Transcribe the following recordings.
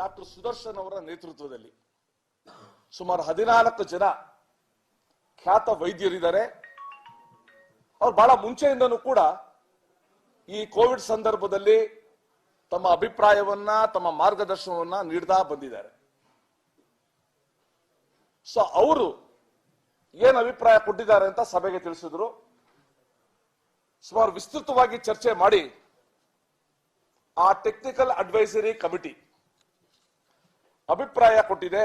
Doctor Sudarshan ಅವರ ನೇತೃತ್ವದಲ್ಲಿ ಸುಮಾರು ಹದಿನಾಲ್ಕು ಜನ ಖ್ಯಾತ ವೈದ್ಯರಿದ್ದಾರೆ. ಅವ್ರು ಬಹಳ ಮುಂಚೆಯಿಂದನೂ ಕೂಡ ಈ ಕೋವಿಡ್ ಸಂದರ್ಭದಲ್ಲಿ ತಮ್ಮ ಅಭಿಪ್ರಾಯವನ್ನ, ತಮ್ಮ ಮಾರ್ಗದರ್ಶನವನ್ನ ನೀಡ್ತಾ ಬಂದಿದ್ದಾರೆ. ಸೊ ಅವರು ಏನ್ ಅಭಿಪ್ರಾಯ ಕೊಟ್ಟಿದ್ದಾರೆ ಅಂತ ಸಭೆಗೆ ತಿಳಿಸಿದ್ರು. ಸುಮಾರು ವಿಸ್ತೃತವಾಗಿ ಚರ್ಚೆ ಮಾಡಿ ಆ ಟೆಕ್ನಿಕಲ್ ಅಡ್ವೈಸರಿ ಕಮಿಟಿ ಅಭಿಪ್ರಾಯ ಕೊಟ್ಟಿದೆ.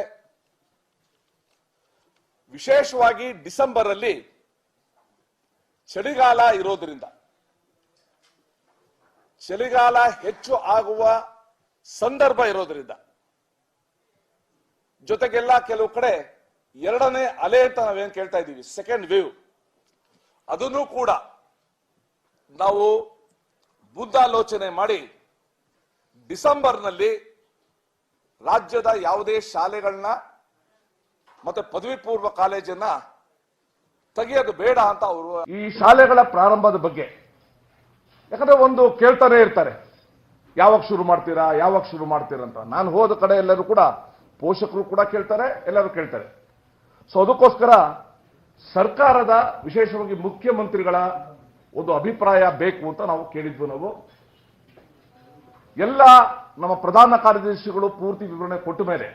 ವಿಶೇಷವಾಗಿ ಡಿಸೆಂಬರ್ ಅಲ್ಲಿ ಚಳಿಗಾಲ ಇರೋದ್ರಿಂದ. ಚಳಿಗಾಲ ಹೆಚ್ಚು ಆಗುವ ಸಂದರ್ಭ ಇರೋದ್ರಿಂದ. ಜೊತೆಗೆಲ್ಲ ಕೆಲವು ಕಡೆ ಎರಡನೇ ಅಲೆ ಅಂತ ನಾವೇನ್ ಕೇಳ್ತಾ ಇದ್ದೀವಿ ಸೆಕೆಂಡ್ ವೇವ್ ಅದನ್ನು ಕೂಡ ನಾವು ಬುದ್ಧಾಲೋಚನೆ ಮಾಡಿ ಡಿಸೆಂಬರ್ನಲ್ಲಿ ರಾಜ್ಯದ ಯಾವುದೇ ಶಾಲೆಗಳನ್ನ ಮತ್ತೆ ಪದವಿ ಪೂರ್ವ ಕಾಲೇಜನ್ನ ತೆಗೆಯೋದು ಬೇಡ ಅಂತ ಅವರು ಈ ಶಾಲೆಗಳ ಪ್ರಾರಂಭದ ಬಗ್ಗೆ. ಯಾಕಂದ್ರೆ ಒಂದು ಕೇಳ್ತಾನೆ ಇರ್ತಾರೆ, ಯಾವಾಗ ಶುರು ಮಾಡ್ತೀರಾ, ಯಾವಾಗ ಶುರು ಮಾಡ್ತೀರಾ ಅಂತ. ನಾನು ಹೋದ ಕಡೆ ಎಲ್ಲರೂ ಕೂಡ, ಪೋಷಕರು ಕೂಡ ಕೇಳ್ತಾರೆ, ಎಲ್ಲರೂ ಕೇಳ್ತಾರೆ. ಸೊ ಅದಕ್ಕೋಸ್ಕರ ಸರ್ಕಾರದ, ವಿಶೇಷವಾಗಿ ಮುಖ್ಯಮಂತ್ರಿಗಳ ಒಂದು ಅಭಿಪ್ರಾಯ ಬೇಕು ಅಂತ ನಾವು ಕೇಳಿದ್ವು ನಾವು. ಎಲ್ಲ ನಮ್ಮ ಪ್ರಧಾನ ಕಾರ್ಯದರ್ಶಿಗಳು ಪೂರ್ತಿ ವಿವರಣೆ ಕೊಟ್ಟ ಮೇಲೆ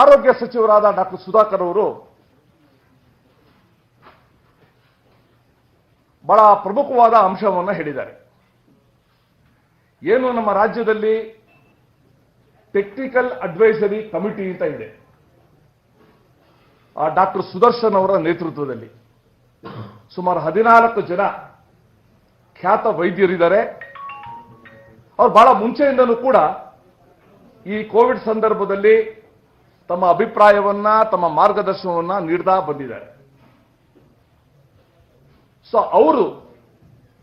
ಆರೋಗ್ಯ ಸಚಿವರಾದ ಡಾಕ್ಟರ್ ಸುಧಾಕರ್ ಅವರು ಬಹಳ ಪ್ರಮುಖವಾದ ಅಂಶವನ್ನು ಹೇಳಿದ್ದಾರೆ. ಏನು ನಮ್ಮ ರಾಜ್ಯದಲ್ಲಿ ಟೆಕ್ನಿಕಲ್ ಅಡ್ವೈಸರಿ ಕಮಿಟಿ ಅಂತ ಇದೆ. ಆ ಡಾಕ್ಟರ್ ಸುದರ್ಶನ್ ಅವರ ನೇತೃತ್ವದಲ್ಲಿ ಸುಮಾರು ಹದಿನಾಲ್ಕು ಜನ ಖ್ಯಾತ ವೈದ್ಯರಿದ್ದಾರೆ. ಅವ್ರು ಬಹಳ ಮುಂಚೆಯಿಂದಲೂ ಕೂಡ ಈ ಕೋವಿಡ್ ಸಂದರ್ಭದಲ್ಲಿ ತಮ್ಮ ಅಭಿಪ್ರಾಯವನ್ನ, ತಮ್ಮ ಮಾರ್ಗದರ್ಶನವನ್ನ ನೀಡ್ತಾ ಬಂದಿದ್ದಾರೆ. ಸೊ ಅವರು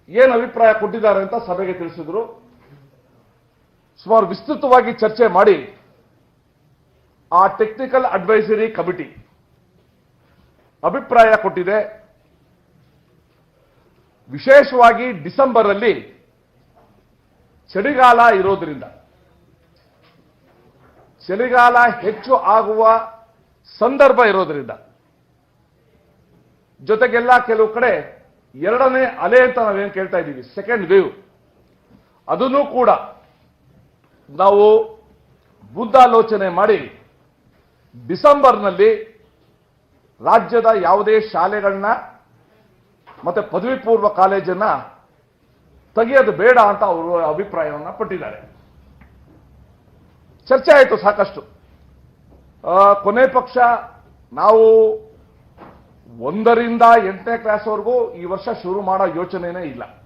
ಏನು ಅಭಿಪ್ರಾಯ ಕೊಟ್ಟಿದ್ದಾರೆ ಅಂತ ಸಭೆಗೆ ತಿಳಿಸಿದ್ರು. ಸುಮಾರು ವಿಸ್ತೃತವಾಗಿ ಚರ್ಚೆ ಮಾಡಿ ಆ ಟೆಕ್ನಿಕಲ್ ಅಡ್ವೈಸರಿ ಕಮಿಟಿ ಅಭಿಪ್ರಾಯ ಕೊಟ್ಟಿದೆ. ವಿಶೇಷವಾಗಿ ಡಿಸೆಂಬರ್ ಅಲ್ಲಿ ಚಳಿಗಾಲ ಇರೋದ್ರಿಂದ, ಚಳಿಗಾಲ ಹೆಚ್ಚು ಆಗುವ ಸಂದರ್ಭ ಇರೋದ್ರಿಂದ, ಜೊತೆಗೆಲ್ಲ ಕೆಲವು ಕಡೆ ಎರಡನೇ ಅಲೆ ಅಂತ ನಾವೇನು ಕೇಳ್ತಾ ಇದ್ದೀವಿ ಸೆಕೆಂಡ್ ವೇವ್ ಅದನ್ನು ಕೂಡ ನಾವು ಬುದ್ಧಾಲೋಚನೆ ಮಾಡಿ, ಡಿಸೆಂಬರ್ನಲ್ಲಿ ರಾಜ್ಯದ ಯಾವುದೇ ಶಾಲೆಗಳನ್ನ ಮತ್ತೆ ಪದವಿ ಪೂರ್ವ ಕಾಲೇಜನ್ನ ತೆಗೆಯೋದು ಬೇಡ ಅಂತ ಅವರು ಅಭಿಪ್ರಾಯವನ್ನ ಪಟ್ಟಿದ್ದಾರೆ. ಚರ್ಚೆ ಆಯಿತು ಸಾಕಷ್ಟು. ಕೊನೆ ಪಕ್ಷ ನಾವು ಒಂದರಿಂದ ಎಂಟನೇ ಕ್ಲಾಸ್ವರೆಗೂ ಈ ವರ್ಷ ಶುರು ಮಾಡೋ ಯೋಚನೆನೇ ಇಲ್ಲ.